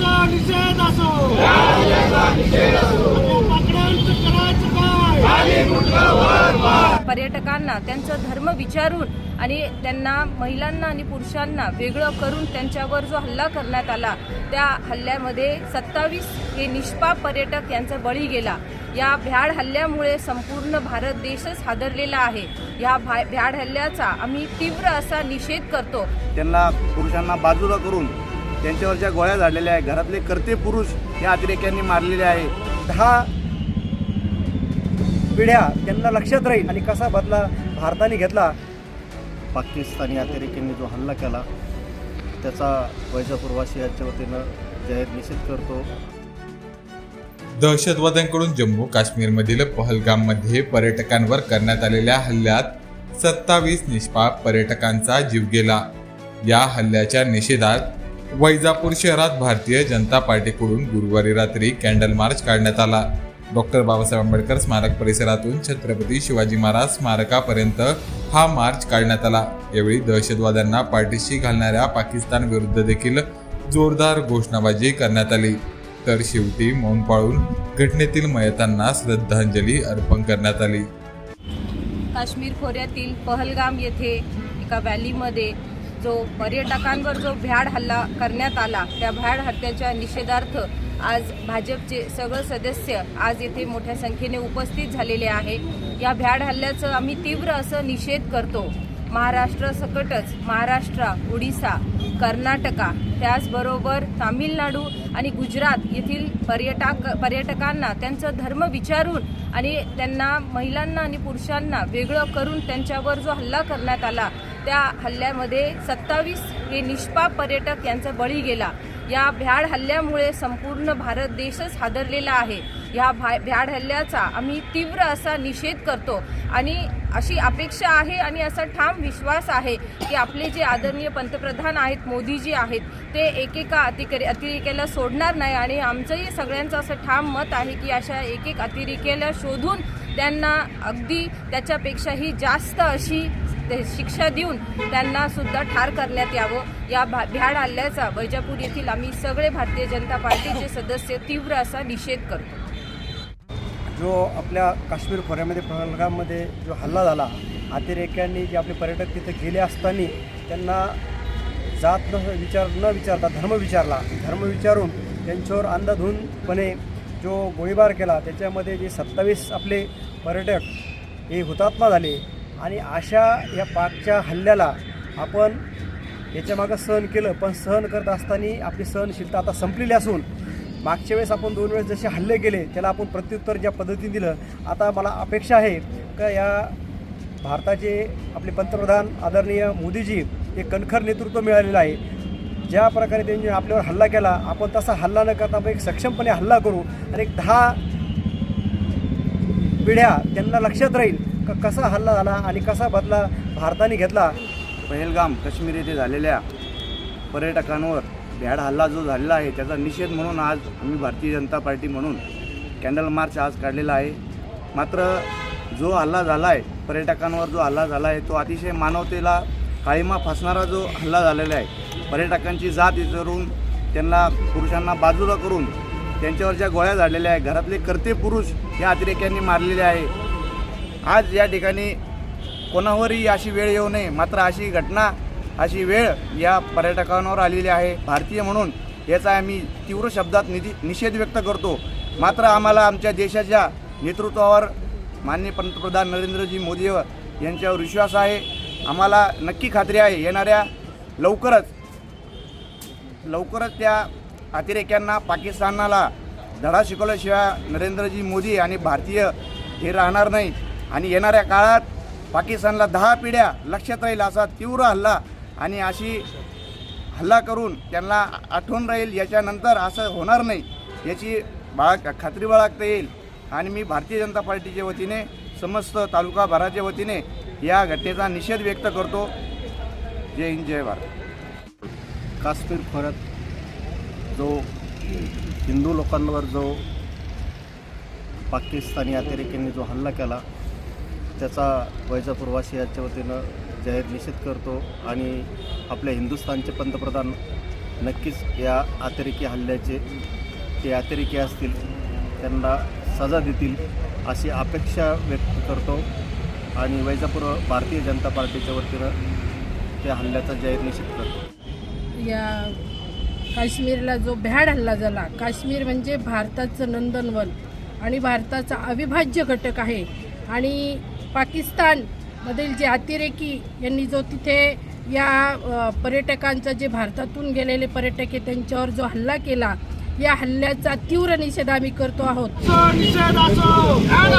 निषेध असो. पर्यटकांना त्यांचं धर्म विचारून आणि त्यांना महिलांना आणि पुरुषांना वेगळं करून त्यांच्यावर जो हल्ला करण्यात आला त्या हल्ल्यामध्ये सत्तावीस हे निष्पाप पर्यटक यांचा बळी गेला. या भ्याड हल्ल्यामुळे संपूर्ण भारत देशच हादरलेला आहे. या भ्याड हल्ल्याचा आम्ही तीव्र असा निषेध करतो. त्यांना पुरुषांना बाजूला करून त्यांच्यावर ज्या गोळ्या झालेल्या आहे घरातले कर्ते पुरुष या अतिरेक्यांनी मारलेले आहे. दहा पिढ्या त्यांना लक्षात राहील आणि कसा बदला भारताने घेतला. पाकिस्तानी अतिरेक्यांनी जो हल्ला केला त्याचा वैजापूरवासियांच्या वतीनं जाहीर निषेध करतो. दहशतवाद्यांकडून जम्मू काश्मीरमधील पहलगाममध्ये पर्यटकांवर करण्यात आलेल्या हल्ल्यात सत्तावीस निष्पाप पर्यटकांचा जीव गेला. या हल्ल्याच्या निषेधात वैजापूर शहरात भारतीय जनता पार्टीकडून गुरुवारी रात्री कॅन्डल मार्च काढण्यात आला. डॉक्टर बाबासाहेब आंबेडकर स्मारक परिसरातून छत्रपती शिवाजी महाराज स्मारकापर्यंत हा मार्च काढण्यात आला. यावेळी दहशतवाद्यांना पाठीशी घालणाऱ्या पाकिस्तान विरुद्ध देखील जोरदार घोषणाबाजी करण्यात आली. तर शेवटी मौन पाळून घटनेतील मयतांना श्रद्धांजली अर्पण करण्यात आली. काश्मीर खोऱ्यातील पहलगाम येथे एका व्हॅलीमध्ये जो पर्यटकांवर जो भ्याड हल्ला करण्यात आला त्या भ्याड हत्याच्या निषेधार्थ आज भाजपचे सगळे सदस्य आज येथे मोठ्या संख्येने उपस्थित झालेले आहे. या भ्याड हल्ल्याचं आम्ही तीव्र असं निषेध करतो. महाराष्ट्रासकटच महाराष्ट्र ओडिसा कर्नाटका त्याचबरोबर तामिळनाडू आणि गुजरात येथील पर्यटक पर्यटकांना त्यांचं धर्म विचारून आणि त्यांना महिलांना आणि पुरुषांना वेगळं करून त्यांच्यावर जो हल्ला करण्यात आला त्या हल्ल्यामध्ये सत्तावीस हे निष्पाप पर्यटक यांचा बळी गेला. या भ्याड हल्ल्यामुळे संपूर्ण भारत देशच हादरलेला आहे. या भा भ्याड हल्ल्याचा आम्ही तीव्र असा निषेध करतो आणि अशी अपेक्षा आहे आणि असा ठाम विश्वास आहे की आपले जे आदरणीय पंतप्रधान आहेत मोदीजी आहेत ते एकेका अतिकरी अतिरेक्याला सोडणार नाही आणि आमचंही सगळ्यांचं असं ठाम मत आहे की अशा एक एक अतिरेक्याला शोधून त्यांना अगदी त्याच्यापेक्षाही जास्त अशी ते शिक्षा देऊन त्यांना सुद्धा ठार करण्यात यावं. या भा भ्याड हल्ल्याचा वैजापूर येथील आम्ही सगळे भारतीय जनता पार्टीचे सदस्य तीव्र असा निषेध करतो. जो आपल्या काश्मीर खोऱ्यामध्ये प्रलगामध्ये जो हल्ला झाला अतिरेक्यांनी जे आपले पर्यटक तिथे गेले असताना त्यांना जात न विचार न विचारता धर्म विचारला. धर्म विचारून त्यांच्यावर अंधाधुंदपणे जो गोळीबार केला त्याच्यामध्ये जे सत्तावीस आपले पर्यटक हे हुतात्मा झाले आणि अशा या पाकच्या हल्ल्याला आपण याच्यामागं सहन केलं पण सहन करत असताना आपली सहनशीलता आता संपलेली असून मागच्या वेळेस आपण दोन वेळेस जसे हल्ले केले त्याला आपण प्रत्युत्तर ज्या पद्धतीने दिलं आता मला अपेक्षा आहे का या भारताचे आपले पंतप्रधान आदरणीय मोदीजी हे कणखर नेतृत्व मिळालेलं आहे. ज्या प्रकारे त्यांनी आपल्यावर हल्ला केला आपण तसा हल्ला न करता आपण एक सक्षमपणे हल्ला करू आणि एक दहा पिढ्या त्यांना लक्षात राहील कसा हल्ला झाला आणि कसा बदला भारताने घेतला? पहलगाम काश्मीर येथे झालेल्या पर्यटकांवर भ्याड हल्ला जो झालेला आहे त्याचा निषेध म्हणून आज आम्ही भारतीय जनता पार्टी म्हणून कॅन्डल मार्च आज काढलेला आहे. मात्र जो हल्ला झाला आहे पर्यटकांवर जो हल्ला झाला आहे तो अतिशय मानवतेला काळीमा फासणारा जो हल्ला झालेला आहे. पर्यटकांची जात विचारून त्यांना पुरुषांना बाजूला करून त्यांच्यावर ज्या गोळ्या झालेल्या आहे घरातले कर्ते पुरुष या अतिरेक्यांनी मारलेले आहे. आज या ठिकाणी कोणावरही अशी वेळ येऊ नये. मात्र अशी घटना अशी वेळ या पर्यटकांवर आलेली आहे. भारतीय म्हणून याचा आम्ही तीव्र शब्दात निधी निषेध व्यक्त करतो. मात्र आम्हाला आमच्या देशाच्या नेतृत्वावर माननीय पंतप्रधान नरेंद्रजी मोदी यांच्यावर विश्वास आहे. आम्हाला नक्की खात्री आहे येणाऱ्या लवकरच लवकरच त्या अतिरेक्यांना पाकिस्तानाला धडा शिकवल्याशिवाय नरेंद्रजी मोदी आणि भारतीय हे राहणार नाही आणि येणाऱ्या काळात पाकिस्तानला दहा पिढ्या लक्षात राहील असा तीव्र हल्ला आणि अशी हल्ला करून त्यांना आठवण राहील याच्यानंतर असं होणार नाही याची बाळग खात्री बाळगता येईल. आणि मी भारतीय जनता पार्टीच्या वतीने समस्त तालुका भराच्या वतीने या घटनेचा निषेध व्यक्त करतो. जय हिंद जय भारत. काश्मीर खोऱ्यात जो हिंदू लोकांवर जो पाकिस्तानी अतिरेक्यांनी जो हल्ला केला त्याचा वैजापूरवासियांच्या वतीनं जाहीर निषेध करतो आणि आपल्या हिंदुस्थानचे पंतप्रधान नक्कीच या अतिरेकी हल्ल्याचे ते अतिरेकी असतील त्यांना सजा देतील अशी अपेक्षा व्यक्त करतो आणि वैजापूर भारतीय जनता पार्टीच्या वतीनं त्या हल्ल्याचा जाहीर निषेध करतो. या काश्मीरला जो भ्याड हल्ला झाला काश्मीर म्हणजे भारताचं नंदनवन आणि भारताचा अविभाज्य घटक आहे. आणि पाकिस्तानमधील जे अतिरेकी यांनी जो तिथे या पर्यटकांचा जे भारतातून गेलेले पर्यटक आहे त्यांच्यावर जो हल्ला केला या हल्ल्याचा तीव्र निषेध आम्ही करतो आहोत. असो, निषेध असो